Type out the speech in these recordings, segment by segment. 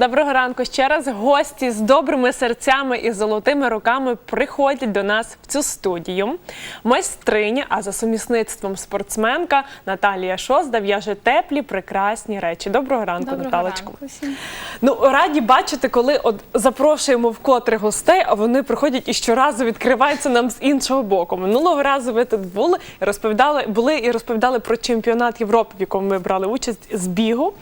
Доброго ранку ще раз. Гості з добрими серцями і золотими руками приходять до нас в цю студію. Майстриня, а за сумісництвом спортсменка Наталія Шозда в'яже теплі, прекрасні речі. Доброго ранку, Доброго Наталочку. ранку всім. Ну раді бачити, коли от запрошуємо вкотре гостей, а вони приходять і щоразу відкриваються нам з іншого боку. Минулого разу ви тут були і розповідали, були і розповідали про чемпіонат Європи, в якому ми брали участь з бігу.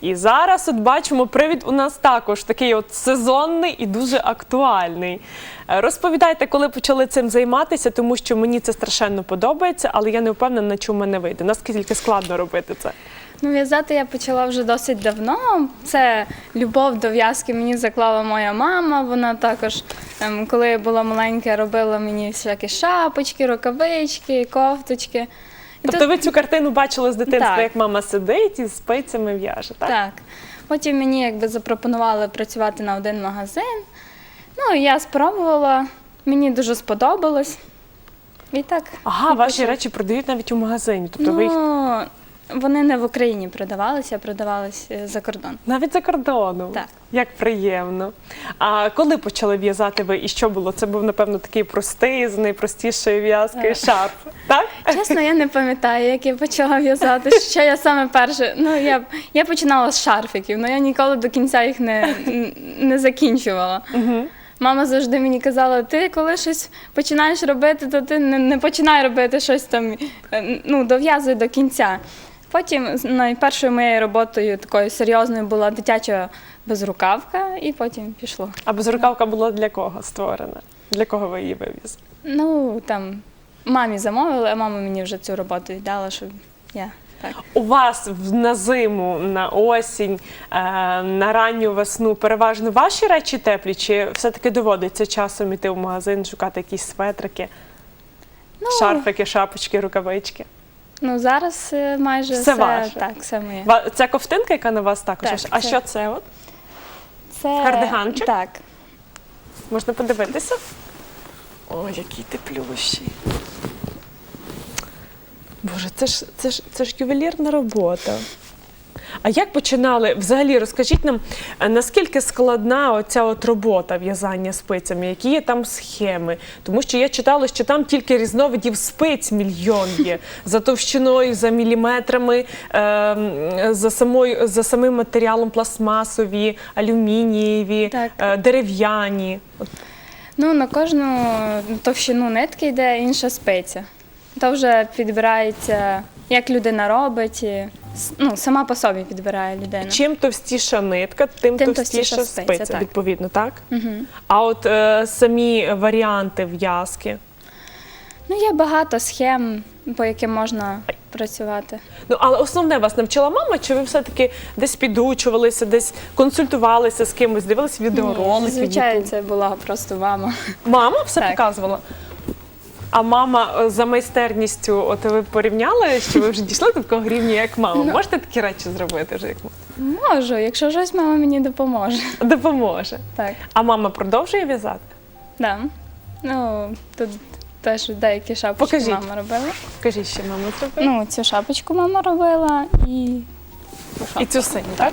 І зараз от бачимо, привід у нас також такий от сезонний і дуже актуальний. Е, Розповідайте, коли почали цим займатися, тому що мені це страшенно подобається, але я не впевнена, на чому мене вийде. Наскільки складно робити це? Ну, в'язати я почала вже досить давно. Це любов до в'язки мені заклала моя мама. Вона також, ем, коли я була маленька, робила мені всякі шапочки, рукавички, кофточки. Тобто тут- ви цю картину бачили з дитинства, Так. як мама сидить і з спицями в'яже, так? Так. Потім мені якби запропонували працювати на один магазин. Ну, я спробувала, мені дуже сподобалось. І так. Ага, і ваші речі продають навіть у магазині. Тобто ви їх Ну, вони не в Україні продавалися, а продавалися е, за кордон. навіть за кордоном. Так. Як приємно. А коли почали в'язати ви і що було? Це був, напевно, такий простий, з найпростішої в'язки шарф. Так? Чесно, я не пам'ятаю, як я почала в'язати. Що я саме перше. Ну я я починала з шарфиків, але я ніколи до кінця їх не, не закінчувала. Мама завжди мені казала: ти коли щось починаєш робити, то ти не, не починай робити щось там, е, ну, дов'язуй до кінця. Потім найпершою моєю роботою такою серйозною була дитяча безрукавка, і потім пішло. А безрукавка була для кого створена? Для кого ви її вивіз? Ну там мамі замовили, а мама мені вже цю роботу віддала, щоб я так. У вас на зиму, на осінь, е, на ранню весну переважно ваші речі теплі, чи все-таки доводиться часом іти в магазин, шукати якісь светрики, Ну, шарфики, шапочки, рукавички? Ну зараз е, майже Все ваше? так, все моє. Ва- Ця ковтинка, яка на вас також. Так, а це- що це? От? Це кардиганчик? Так. Можна подивитися? О, які теплющі. Боже, це ж, це, ж, це ж ювелірна робота. А як починали? Взагалі, розкажіть нам, е, наскільки складна оця от робота в'язання спицями, які є там схеми? Тому що я читала, що там тільки різновидів спиць мільйон є за товщиною, за міліметрами, е, за, самою, за самим матеріалом пластмасові, алюмінієві, Так. е, дерев'яні. Ну на кожну товщину нитки йде інша спиця. То вже підбирається, як людина робить, і, ну, сама по собі підбирає людина. Чим товстіша нитка, тим, Тим товстіша, товстіша спиця, спиця, так. відповідно, так? Угу. А от е, самі варіанти в'язки. Ну, є багато схем, по яким можна працювати. Ну, але основне вас навчила мама, чи ви все-таки десь підучувалися, десь консультувалися з кимось, дивилися відеоролики? Звичайно, це була просто мама. Мама все Так. показувала. А мама е, за майстерністю, от ви порівняли, що ви вже дійшли до такого рівня, як мама. Ну. Можете такі речі зробити вже як мама? Можу, якщо щось, мама мені допоможе. Допоможе. Так. А мама продовжує в'язати? Да. Ну, тут теж деякі шапочки Покажіть. мама робила. Кажіть, що мама зробила? Ну, цю шапочку мама робила і. І цю синю, так?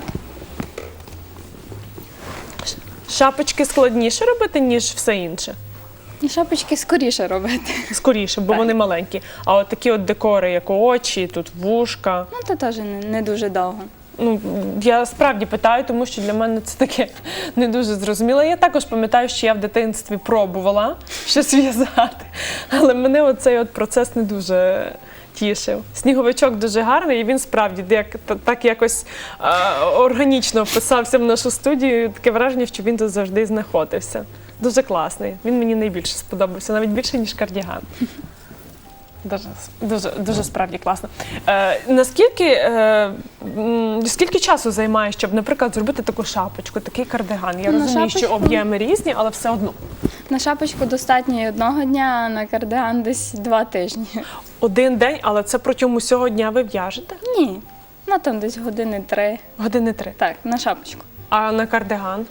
Шапочки складніше робити, ніж все інше. І шапочки скоріше робити. Скоріше, бо Так. вони маленькі. А от такі от декори, як очі, тут вушка. Ну, то теж не, не дуже довго. Ну, я справді питаю, тому що для мене це таке не дуже зрозуміло. Я також пам'ятаю, що я в дитинстві пробувала щось в'язати, але мене оцей от процес не дуже тішив. Сніговичок дуже гарний, і він справді як, та- так якось е, органічно вписався в нашу студію. Таке враження, що він тут завжди знаходився. Дуже класний. Він мені найбільше сподобався, навіть більше, ніж кардіган. Дуже, дуже, дуже справді класно. Е, наскільки е, скільки часу займає, щоб, наприклад, зробити таку шапочку, такий кардиган? Я На розумію, що об'єми різні, але все одно. На шапочку достатньо і одного дня, а на кардиган десь два тижні. Один день, але це протягом усього дня ви в'яжете? Ні. Ну там десь години три. Години три. Так, на шапочку. А на кардиган?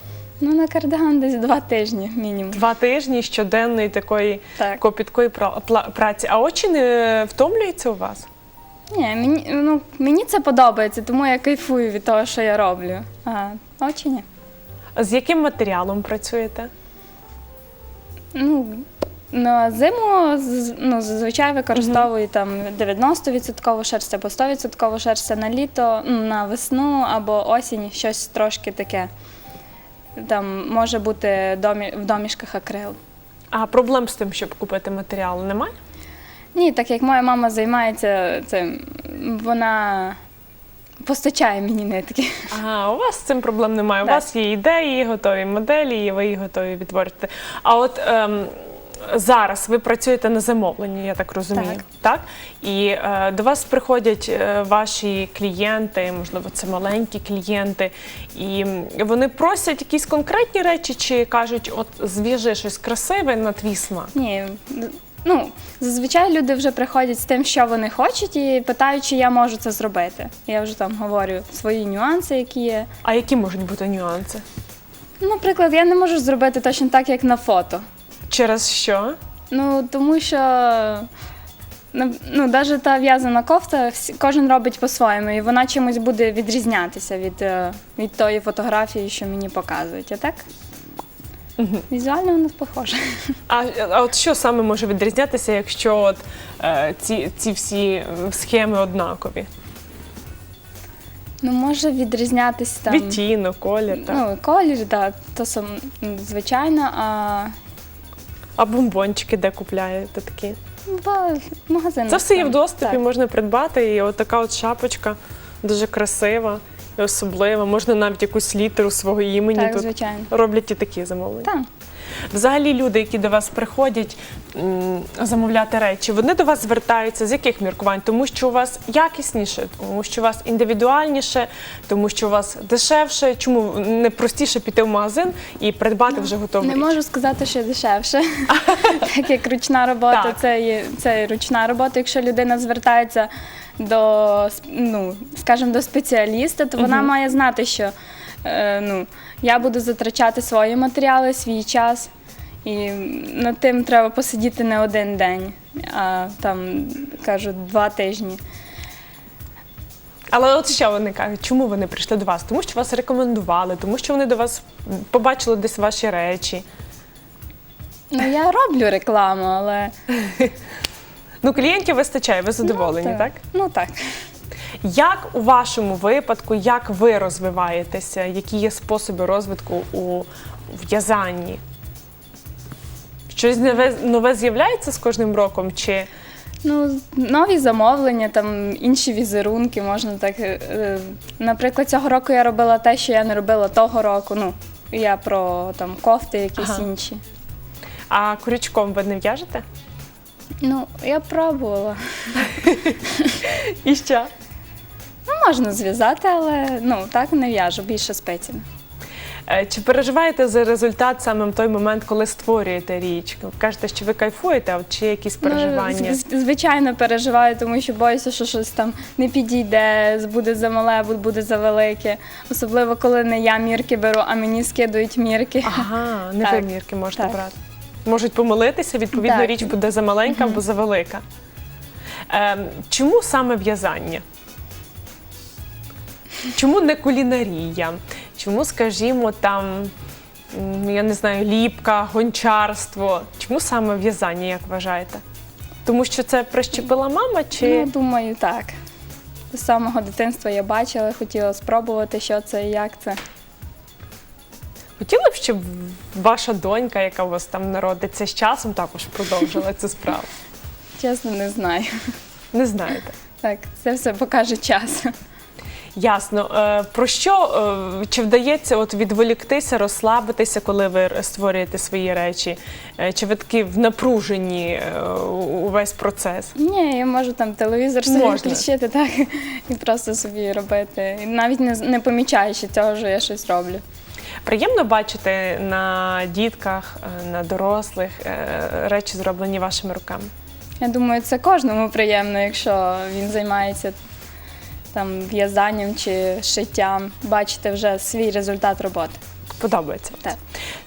Ну, на кардиган десь два тижні мінімум. Два тижні щоденної такої Так. копіткої праці. А очі не втомлюються у вас? Ні, мені, ну, мені це подобається, тому я кайфую від того, що я роблю. А очі ні. З яким матеріалом працюєте? Ну, на зиму ну, зазвичай використовую там 90% шерсть або 100% шерсть, на літо, ну, на весну або осінь щось трошки таке. Там може бути домі, в домішках акрил. А проблем з тим, щоб купити матеріал, немає? Ні, так як моя мама займається цим, вона постачає мені нитки. А у вас з цим проблем немає. У Так. вас є ідеї, готові моделі, і ви їх готові відтворити. А от ем, зараз ви працюєте на замовленні, я так розумію. Так. І е, до вас приходять е, ваші клієнти, можливо, це маленькі клієнти, і вони просять якісь конкретні речі, чи кажуть, от зв'яжи щось красиве на твій смак. Ні, ну зазвичай люди вже приходять з тим, що вони хочуть, і питають, чи я можу це зробити. Я вже там говорю свої нюанси, які є. А які можуть бути нюанси? Наприклад, я не можу зробити точно так, як на фото. Через що? Ну тому що ну, ну, навіть та в'язана кофта, кожен робить по-своєму, і вона чимось буде відрізнятися від, е, від тої фотографії, що мені показують. А так? Візуально вона похожа. А, а от що саме може відрізнятися, якщо от, е, ці, ці всі е, схеми однакові? Ну, може відрізнятися там. Відтінок, колір, так. Ну, колір, так, то сам, звичайно, а А бомбончики де купляєте такі? в магазинах. Це все є в доступі, так. можна придбати. І от така от шапочка дуже красива і особлива. Можна навіть якусь літеру свого імені Так, тут звичайно. роблять і такі замовлення. Так. Взагалі, люди, які до вас приходять замовляти речі, вони до вас звертаються з яких міркувань? Тому що у вас якісніше, тому що у вас індивідуальніше, тому що у вас дешевше. Чому не простіше піти в магазин і придбати вже готову Не можу сказати, що дешевше. так як ручна робота, це є це ручна робота. Якщо людина звертається до ну, скажімо, до спеціаліста, то вона має знати, що е, ну, я буду затрачати свої матеріали, свій час. І над тим треба посидіти не один день, а там кажуть два тижні. Але от що вони кажуть, чому вони прийшли до вас? Тому що вас рекомендували, тому що вони до вас побачили десь ваші речі. Ну я роблю рекламу, але Ну, клієнтів вистачає, ви задоволені, ну, так? Ну так. Як у вашому випадку, як ви розвиваєтеся? Які є способи розвитку у в'язанні? Щось нове, нове з'являється з кожним роком? Чи Ну, нові замовлення, там інші візерунки, можна так. е, е, Наприклад, цього року я робила те, що я не робила того року. Ну, я про там кофти, якісь Ага. інші. а крючком ви не в'яжете? Ну, я пробувала. І що? Ну, можна зв'язати, але ну так не в'яжу, більше спецями. Е, Чи переживаєте за результат саме в той момент, коли створюєте річ? Кажете, що ви кайфуєте, а чи якісь переживання? Ну, звичайно, переживаю, тому що боюся, що щось там не підійде, буде за мале, або буде за велике. Особливо, коли не я мірки беру, а мені скидують мірки. Ага, не Так, ви мірки можете так. брати. Можуть помилитися, відповідно, Так. річ буде за маленька або за велика. Ем, чому саме в'язання? Чому не кулінарія? Чому, скажімо, там, я не знаю, ліпка, гончарство? Чому саме в'язання, як вважаєте? Тому що це прищепила мама чи. Ну, думаю, так. З самого дитинства я бачила, хотіла спробувати, що це і як це. Хотіли б, щоб ваша донька, яка у вас там народиться з часом, також продовжила цю справу? Чесно, не знаю. Не знаєте. Так, це все покаже час. Ясно. Е, Про що е, чи вдається от відволіктися, розслабитися, коли ви створюєте свої речі? Е, Чи ви такі в напруженні е, увесь процес? Ні, я можу там телевізор собі Можна. включити так і просто собі робити. І навіть не, не помічаючи цього, що я щось роблю. Приємно бачити на дітках, е, на дорослих е, речі, зроблені вашими руками. Я думаю, це кожному приємно, якщо він займається там в'язанням чи шиттям, бачити вже свій результат роботи. Подобається. Так.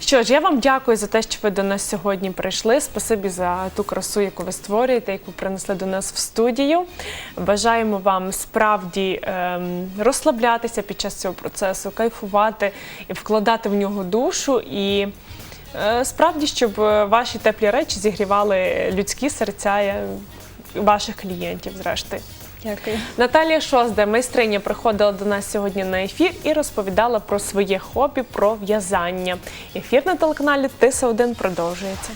Що ж, я вам дякую за те, що ви до нас сьогодні прийшли. Спасибі за ту красу, яку ви створюєте, яку принесли до нас в студію. Бажаємо вам справді ем, розслаблятися під час цього процесу, кайфувати і вкладати в нього душу. І е, справді, щоб е, ваші теплі речі зігрівали людські серця е, ваших клієнтів, зрештою. Дякую. Наталія Шозда, майстриня, приходила до нас сьогодні на ефір і розповідала про своє хобі, про в'язання. Ефір на телеканалі Тиса 1 продовжується.